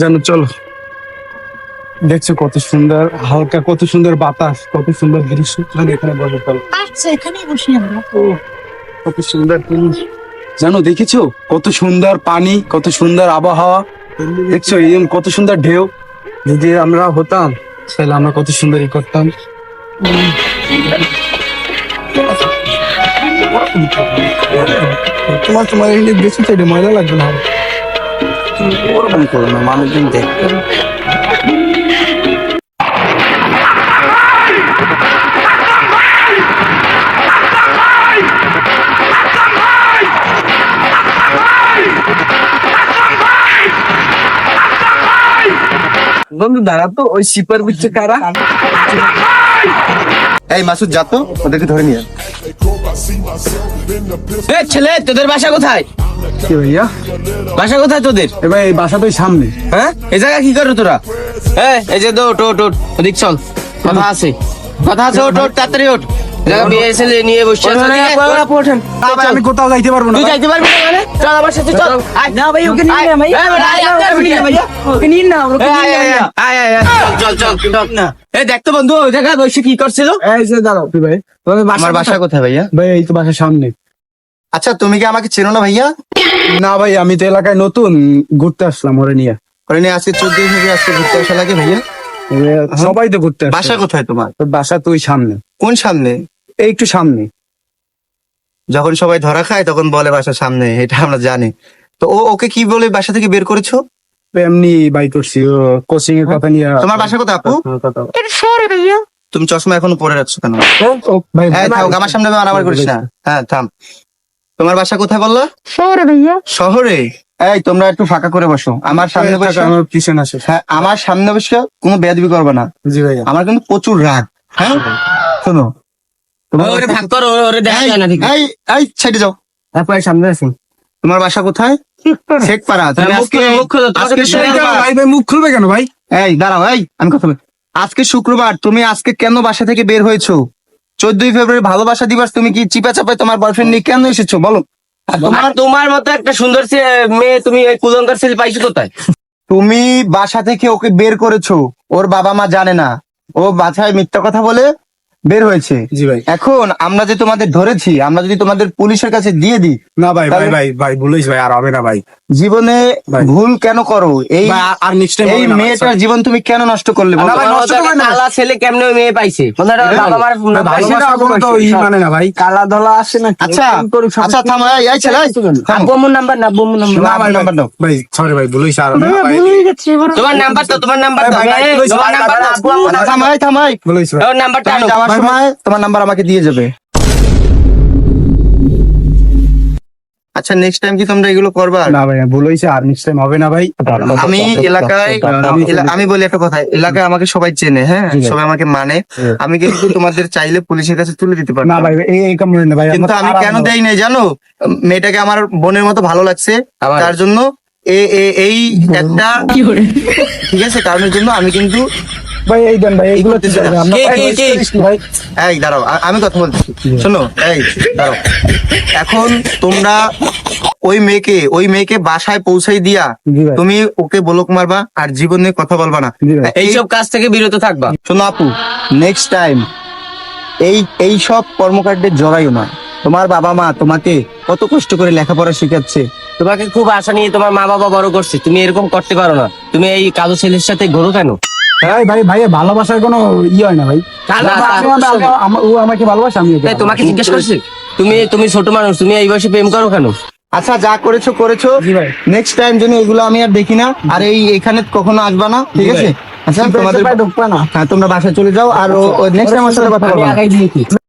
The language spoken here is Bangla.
জানো চলো। দেখছ কত সুন্দর হালকা কত সুন্দর বাতাস কত সুন্দর দৃশ্য। চলো এখানে বসে চলো। আচ্ছা এখানেই বসি আমরা। ও কত সুন্দর জিনিস জানো দেখেছ? কত সুন্দর পানি কত সুন্দর আবহাওয়া। দেখছ এই কত সুন্দর ঢেউ। যদি আমরা হতাম তাহলে আমরা কত সুন্দর ই করতাম। তোমার তোমার এই বেশি সাইডে ময়লা লাগবে না। ওরকম করো না মানুষজন দেখবে বন্ধু দাঁড়া তো ওই সিপার বিচ্ছে কারা? এই মাসুদ যা তো ওদেরকে ধরে নিয়ে ছেলে তোদের বাসা কোথায়? কি ভাইয়া? বাসা কোথায় তোদের? এবার এই বাসা তো সামনে। হ্যাঁ? এই জায়গা কি করো তোরা? এ এই যে ওট ওট ওদিক চল। কথা আছে। কথা আছে ওট ওট তাড়াতাড়ি ওট জায়গা নিয়ে বসে আমি কোথাও যাইতে পারব না তুই যাইতে পারবি না মানে? চল আমার সাথে চল। না ভাই ওকে নিন না ভাই। আয়, আয়, আয়, আয়, আয়, আয়, আয়। ওকে নিন না ওকে এই, নিন আয়, আয়, না আয়, আয়, আয়, আয়, চল চল চল না। এই দেখ বন্ধু ওই জায়গায় বসে কি করছিল এই যে দাঁড়াও ভাই। তোমাদের বাসা বাসা কোথায়? ভাইয়া? ভাই এই তো বাসার সামনে। আচ্ছা তুমি কি আমাকে চেনো না ভাইয়া? না ভাই আমি তো এলাকায় নতুন ঘুরতে আসলাম ওরে নিয়ে ওরে নিয়ে আজকে চোদ্দ থেকে আজকে ঘুরতে আসা লাগে ভাইয়া। সবাই তো ঘুরতে আসে। বাসা কোথায় তোমার? বাসা তো ওই সামনে। কোন সামনে? এই একটু সামনে। যখন সবাই ধরা খায় তখন বলে বাসা সামনে এটা আমরা জানি। তো ও ওকে কি বলে বাসা থেকে বের করেছ? এমনি বাই করছি ও কোচিং এর কথা নিয়ে তোমার বাসা কোথায় আপু? কথা তুমি চশমা এখনও পরে রাখছো কেন? ভাই হ্যাঁ আমার সামনে মারামারি করিস না। হ্যাঁ থাম। তোমার বাসা কোথায় বললা? শহরে ভাইয়া। শহরে? এই তোমরা একটু ফাঁকা করে বসো। আমার সামনে বসে আমার পিছনে আসে হ্যাঁ আমার সামনে বসে কোনো বেদবি করবে না। জি ভাইয়া। আমার কিন্তু প্রচুর রাগ। হ্যাঁ? শোনো। তোমার ওরে ভাগ কর ওরে দেখা এই, যায় না ঠিক এই এই সাইডে যাও। তারপরে সামনে আসুন তোমার বাসা কোথায়? শেখপাড়া। ভাই মুখ খুলবে কেন ভাই? এই দাঁড়াও এই আমি কথা আজকে শুক্রবার তুমি আজকে কেন বাসা থেকে বের হয়েছো? চোদ্দই ফেব্রুয়ারি ভালোবাসা দিবস তুমি কি চিপা চাপায় তোমার বয়ফ্রেন্ড নিয়ে কেন এসেছ? বলো। আর তোমার তোমার মতো একটা সুন্দর মেয়ে তুমি এই কুলঙ্কার ছেলে পাইছো কোথায়? তুমি বাসা থেকে ওকে বের করেছ ওর বাবা মা জানে না। ও বাছায় মিথ্যা কথা বলে বের হয়েছে। জি ভাই। এখন আমরা যে তোমাদের ধরেছি আমরা যদি তোমাদের পুলিশের কাছে দিয়ে দিই না ভাই ভাই ভাই ভাই ভুলিস ভাই আর হবে না ভাই। জীবনে ভুল কেন করো? এই আর- নেক্সট টাইম এই মেয়েটার জীবন তুমি কেন নষ্ট করলে বলো? না ভাই, নষ্ট করবে না। কালা ছেলে কেমনে মেয়ে পাইছে? ই মানে না ভাই। কালা ধলা আসে না আচ্ছা আচ্ছা থামো এই, ছেলে থামো। নাম্বার না বম্মুর নাম্বার না। ভাই নাম্বার দাও। ভাই সরি ভাই ভুলিস আর হবে না ভাই। তোমার নাম্বার তো তোমার নাম্বার দাও। তোমার নাম্বার নাম্বার থামাই থামাই ভুলিস ভাই নাম্বারটা সময় তোমার নাম্বার আমাকে দিয়ে যাবে। আচ্ছা নেক্সট টাইম কি তোমরা এগুলো করবা? না ভাই ভুল হয়েছে আর নেক্সট টাইম হবে না ভাই। আমি এলাকায় আমি- বলি একটা কথা এলাকায় আমাকে সবাই চেনে হ্যাঁ? সবাই আমাকে মানে। আমি কিন্তু তোমাদের চাইলে পুলিশের কাছে তুলে দিতে পারি না ভাই এই এই কাম না ভাই কিন্তু আমার আমি কেন দেই নাই জানো? মেয়েটাকে আমার বোনের মতো ভালো লাগছে। তার জন্য এ- এ- এই একটা ঠিক আছে কারণের জন্য আমি কিন্তু ভাই এই দেন ভাই এইগুলো? ভাই। এই দাঁড়াও আমি কথা বলছি শোনো এই দাঁড়াও। এখন তোমরা ওই মেয়েকে ওই মেয়েকে বাসায় পৌঁছাই দিয়া তুমি ওকে বলক মারবা আর জীবনে কথা বলবা না। এইসব কাজ থেকে বিরত থাকবা। শোনো আপু নেক্সট টাইম এই এই সব কর্মকাণ্ডে জড়াইও না। তোমার বাবা মা তোমাকে কত কষ্ট করে লেখাপড়া শেখাচ্ছে। তোমাকে খুব আশা নিয়ে তোমার মা বাবা বড় করছে। তুমি এরকম করতে পারো না। তুমি এই কালো ছেলের সাথে ঘোরো কেন? ভাই ভাই ভাই ভালোবাসার কোনো ই হয় না ভাই। ও আমাকে ভালোবাসে আমি তোমাকে জিজ্ঞেস করছি? তুমি তুমি ছোট মানুষ তুমি এই বয়সে প্রেম করো কেন? আচ্ছা যা করেছ করেছ। নেক্সট টাইম যেন এগুলো আমি আর দেখি না আর এই এখানে কখনো আসবা না ঠিক আছে? আচ্ছা তোমাদের ভাই ঢুকবে না। হ্যাঁ তোমরা বাসায় চলে যাও আর নেক্সট টাইম আমার সাথে কথা বলব।